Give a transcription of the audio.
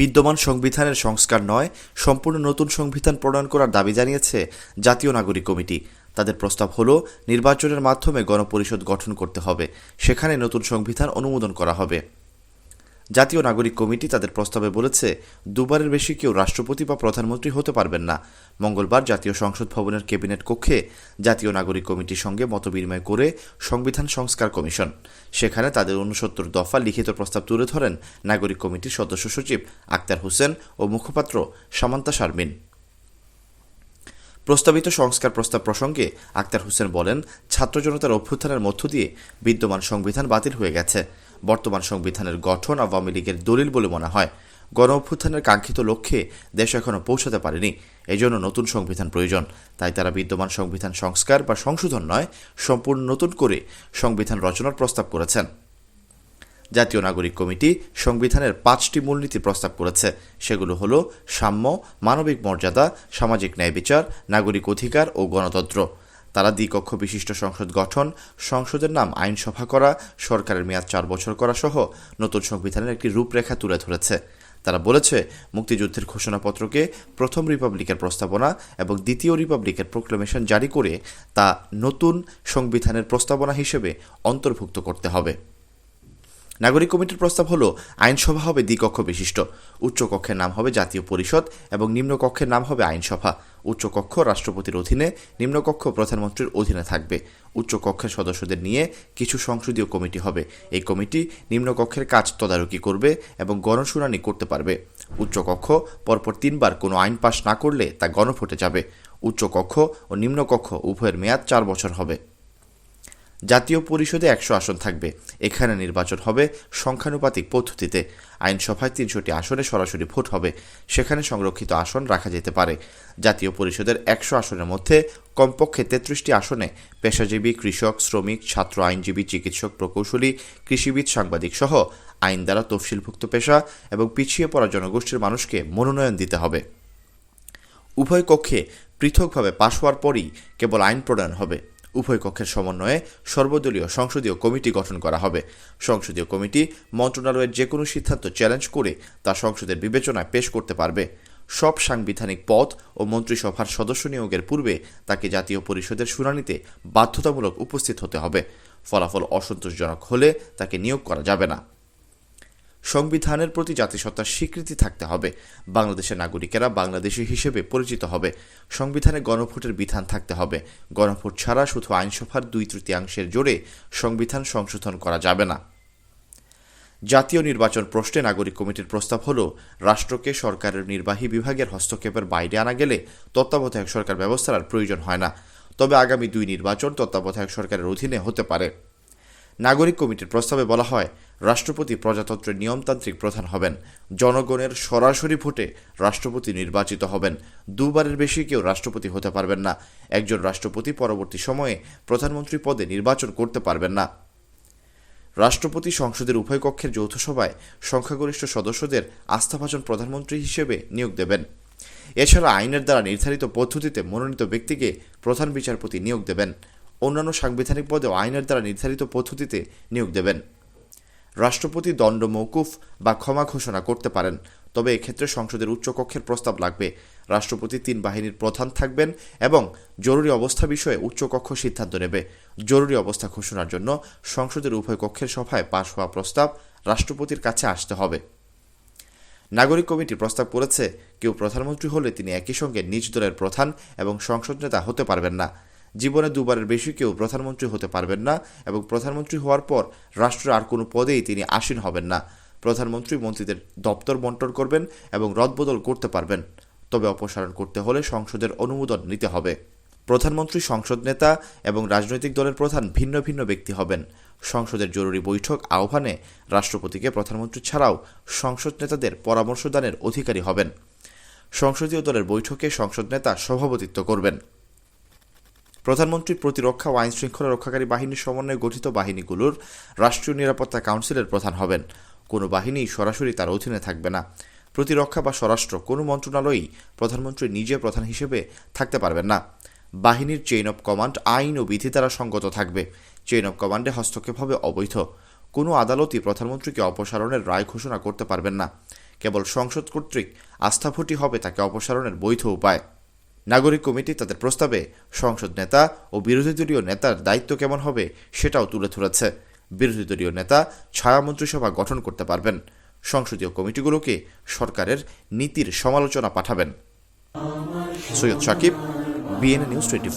বিদ্যমান সংবিধানের সংস্কার নয়, সম্পূর্ণ নতুন সংবিধান প্রণয়ন করার দাবি জানিয়েছে জাতীয় নাগরিক কমিটি। তাদের প্রস্তাব হলো, নির্বাচনের মাধ্যমে গণপরিষদ গঠন করতে হবে। সেখানে নতুন সংবিধান অনুমোদন করা হবে। জাতীয় নাগরিক কমিটি তাদের প্রস্তাবে বলেছে, দুবারের বেশি কেউ রাষ্ট্রপতি বা প্রধানমন্ত্রী হতে পারবেন না। মঙ্গলবার জাতীয় সংসদ ভবনের ক্যাবিনেট কক্ষে জাতীয় নাগরিক কমিটির সঙ্গে মতবিনিময় করে সংবিধান সংস্কার কমিশন। সেখানে তাদের উনসত্তর দফা লিখিত প্রস্তাব তুলে ধরেন নাগরিক কমিটির সদস্য সচিব আক্তার হোসেন ও মুখপাত্র সামান্তা শারমিন। প্রস্তাবিত সংস্কার প্রস্তাব প্রসঙ্গে আক্তার হোসেন বলেন ছাত্র জনতার অভ্যুত্থানের মধ্য দিয়ে বিদ্যমান সংবিধান বাতিল হয়ে গেছে। বর্তমান সংবিধানের গঠন আওয়ামী লীগের দলিল বলে মনে হয়। গণ অভ্যুত্থানের কাঙ্ক্ষিত লক্ষ্যে দেশ এখনও পৌঁছাতে পারেনি। এজন্য নতুন সংবিধান প্রয়োজন। তাই তারা বিদ্যমান সংবিধান সংস্কার বা সংশোধন নয়, সম্পূর্ণ নতুন করে সংবিধান রচনার প্রস্তাব করেছেন। জাতীয় নাগরিক কমিটি সংবিধানের পাঁচটি মূলনীতি প্রস্তাব করেছে। সেগুলো হলো সাম্য, মানবিক মর্যাদা, সামাজিক ন্যায় বিচার, নাগরিক অধিকার ও গণতন্ত্র। তারা দ্বিকক্ষ বিশিষ্ট সংসদ গঠন, সংসদের নাম আইনসভা করা, সরকারের মেয়াদ চার বছর করা সহ নতুন সংবিধানের একটি রূপরেখা তুলে ধরেছে। তারা বলেছে, মুক্তিযুদ্ধের ঘোষণাপত্রকে প্রথম রিপাবলিকের প্রস্তাবনা এবং দ্বিতীয় রিপাবলিকের প্রোক্লেমেশন জারি করে তা নতুন সংবিধানের প্রস্তাবনা হিসেবে অন্তর্ভুক্ত করতে হবে। নাগরিক কমিটির প্রস্তাব হলো, আইনসভা হবে দ্বিকক্ষ বিশিষ্ট। উচ্চকক্ষের নাম হবে জাতীয় পরিষদ এবং নিম্নকক্ষের নাম হবে আইনসভা। উচ্চকক্ষ রাষ্ট্রপতির অধীনে, নিম্নকক্ষ প্রধানমন্ত্রীর অধীনে থাকবে। উচ্চকক্ষের সদস্যদের নিয়ে কিছু সংসদীয় কমিটি হবে। এই কমিটি নিম্নকক্ষের কাজ তদারকি করবে এবং গণশুনানি করতে পারবে। উচ্চকক্ষ পরপর তিনবার কোনো আইন পাশ না করলে তা গণভোটে যাবে। উচ্চকক্ষ ও নিম্নকক্ষ উভয়ের মেয়াদ চার বছর হবে। জাতীয় পরিষদে একশো আসন থাকবে। এখানে নির্বাচন হবে সংখ্যানুপাতিক পদ্ধতিতে। আইনসভায় তিনশোটি আসনে সরাসরি ভোট হবে। সেখানে সংরক্ষিত আসন রাখা যেতে পারে। জাতীয় পরিষদের একশো আসনের মধ্যে কমপক্ষে তেত্রিশটি আসনে পেশাজীবী, কৃষক, শ্রমিক, ছাত্র আইনজীবী, চিকিৎসক, প্রকৌশলী, কৃষিবিদ, সাংবাদিক সহ আইন দ্বারা তফসিলভুক্ত পেশা এবং পিছিয়ে পড়া জনগোষ্ঠীর মানুষকে মনোনয়ন দিতে হবে। উভয় কক্ষে পৃথকভাবে পাশ হওয়ার পরই কেবল আইন প্রণয়ন হবে। উভয় কক্ষের সমন্বয়ে সর্বদলীয় সংসদীয় কমিটি গঠন করা হবে। সংসদীয় কমিটি মন্ত্রণালয়ের যে কোনো সিদ্ধান্ত চ্যালেঞ্জ করে তা সংসদের বিবেচনায় পেশ করতে পারবে। সব সাংবিধানিক পদ ও মন্ত্রিসভার সদস্য নিয়োগের পূর্বে তাকে জাতীয় পরিষদের শুনানিতে বাধ্যতামূলক উপস্থিত হতে হবে। ফলাফল অসন্তোষজনক হলে তাকে নিয়োগ করা যাবে না। সংবিধানের প্রতি জাতিসত্তার স্বীকৃতি থাকতে হবে। বাংলাদেশের নাগরিকেরা বাংলাদেশি হিসেবে পরিচিত হবে। সংবিধানে গণভোটের বিধান থাকতে হবে। গণভোট ছাড়া শুধু আইনসভার দুই তৃতীয়াংশের জোরে সংবিধান সংশোধন করা যাবে না। জাতীয় নির্বাচন প্রশ্নে নাগরিক কমিটির প্রস্তাব হল, রাষ্ট্রকে সরকারের নির্বাহী বিভাগের হস্তক্ষেপের বাইরে আনা গেলে তত্ত্বাবধায়ক সরকার ব্যবস্থার আর প্রয়োজন হয় না। তবে আগামী দুই নির্বাচন তত্ত্বাবধায়ক সরকারের অধীনে হতে পারে। নাগরিক কমিটির প্রস্তাবে বলা হয়, রাষ্ট্রপতি প্রজাতন্ত্রের নিয়মতান্ত্রিক প্রধান হবেন। জনগণের সরাসরি ভোটে রাষ্ট্রপতি নির্বাচিত হবেন। দুবারের বেশি কেউ রাষ্ট্রপতি হতে পারবেন না। একজন রাষ্ট্রপতি পরবর্তী সময়ে প্রধানমন্ত্রী পদে নির্বাচন করতে পারবেন না। রাষ্ট্রপতি সংসদের উভয় কক্ষের যৌথ সভায় সংখ্যাগরিষ্ঠ সদস্যদের আস্থাভাজন প্রধানমন্ত্রী হিসেবে নিয়োগ দেবেন। এছাড়া আইনের দ্বারা নির্ধারিত পদ্ধতিতে মনোনীত ব্যক্তিকে প্রধান বিচারপতি নিয়োগ দেবেন। অন্যান্য সাংবিধানিক পদেও আইনের দ্বারা নির্ধারিত পদ্ধতিতে নিয়োগ দেবেন। রাষ্ট্রপতি দণ্ড মৌকুফ বা ক্ষমা ঘোষণা করতে পারেন, তবে এক্ষেত্রে সংসদের উচ্চকক্ষের প্রস্তাব লাগবে। রাষ্ট্রপতি তিন বাহিনীর প্রধান থাকবেন এবং জরুরি অবস্থা বিষয়ে উচ্চকক্ষ সিদ্ধান্ত নেবে। জরুরি অবস্থা ঘোষণার জন্য সংসদের উভয় কক্ষের সভায় পাশ হওয়া প্রস্তাব রাষ্ট্রপতির কাছে আসতে হবে। নাগরিক কমিটি প্রস্তাব করেছে কেউ প্রধানমন্ত্রী হলে তিনি একই সঙ্গে নিজ দলের প্রধান এবং সংসদ নেতা হতে পারবেন না। জীবনে দুবারের বেশি কেউ প্রধানমন্ত্রী হতে পারবেন না এবং প্রধানমন্ত্রী হওয়ার পর রাষ্ট্রের আর কোনো পদেই তিনি আসীন হবেন না। প্রধানমন্ত্রী মন্ত্রীদের দপ্তর বন্টন করবেন এবং রদবদল করতে পারবেন। তবে অপসারণ করতে হলে সংসদের অনুমোদন নিতে হবে। প্রধানমন্ত্রী সংসদ নেতা এবং রাজনৈতিক দলের প্রধান ভিন্ন ভিন্ন ব্যক্তি হবেন। সংসদের জরুরি বৈঠক আহ্বানে রাষ্ট্রপতিকে প্রধানমন্ত্রী ছাড়াও সংসদ নেতাদের পরামর্শদানের অধিকারী হবেন। সংসদীয় দলের বৈঠকে সংসদ নেতা সভাপতিত্ব করবেন। প্রধানমন্ত্রী প্রতিরক্ষা ও আইন শৃঙ্খলা রক্ষাকারী বাহিনীর সমন্বয়ে গঠিত বাহিনীগুলোর রাষ্ট্রীয় নিরাপত্তা কাউন্সিলের প্রধান হবেন। কোনো বাহিনী সরাসরি তার অধীনে থাকবে না। প্রতিরক্ষা বা স্বরাষ্ট্র কোনো মন্ত্রণালয়ই প্রধানমন্ত্রী নিজে প্রধান হিসেবে থাকতে পারবেন না। বাহিনীর চেইন অব কমান্ড আইন ও বিধি দ্বারা সঙ্গত থাকবে। চেইন অব কমান্ডে হস্তক্ষেপ হবে অবৈধ। কোনো আদালতই প্রধানমন্ত্রীকে অপসারণের রায় ঘোষণা করতে পারবেন না। কেবল সংসদ কর্তৃক আস্থা ভোটই হবে তাকে অপসারণের বৈধ উপায়। নাগরিক কমিটি তাদের প্রস্তাবে সংসদ নেতা ও বিরোধী দলীয় নেতার দায়িত্ব কেমন হবে সেটাও তুলে ধরেছে। বিরোধী দলীয় নেতা ছায়া মন্ত্রিসভা গঠন করতে পারবেন। সংসদীয় কমিটিগুলোকে সরকারের নীতির সমালোচনা পাঠাবেন। Syed Sakib BNA news twenty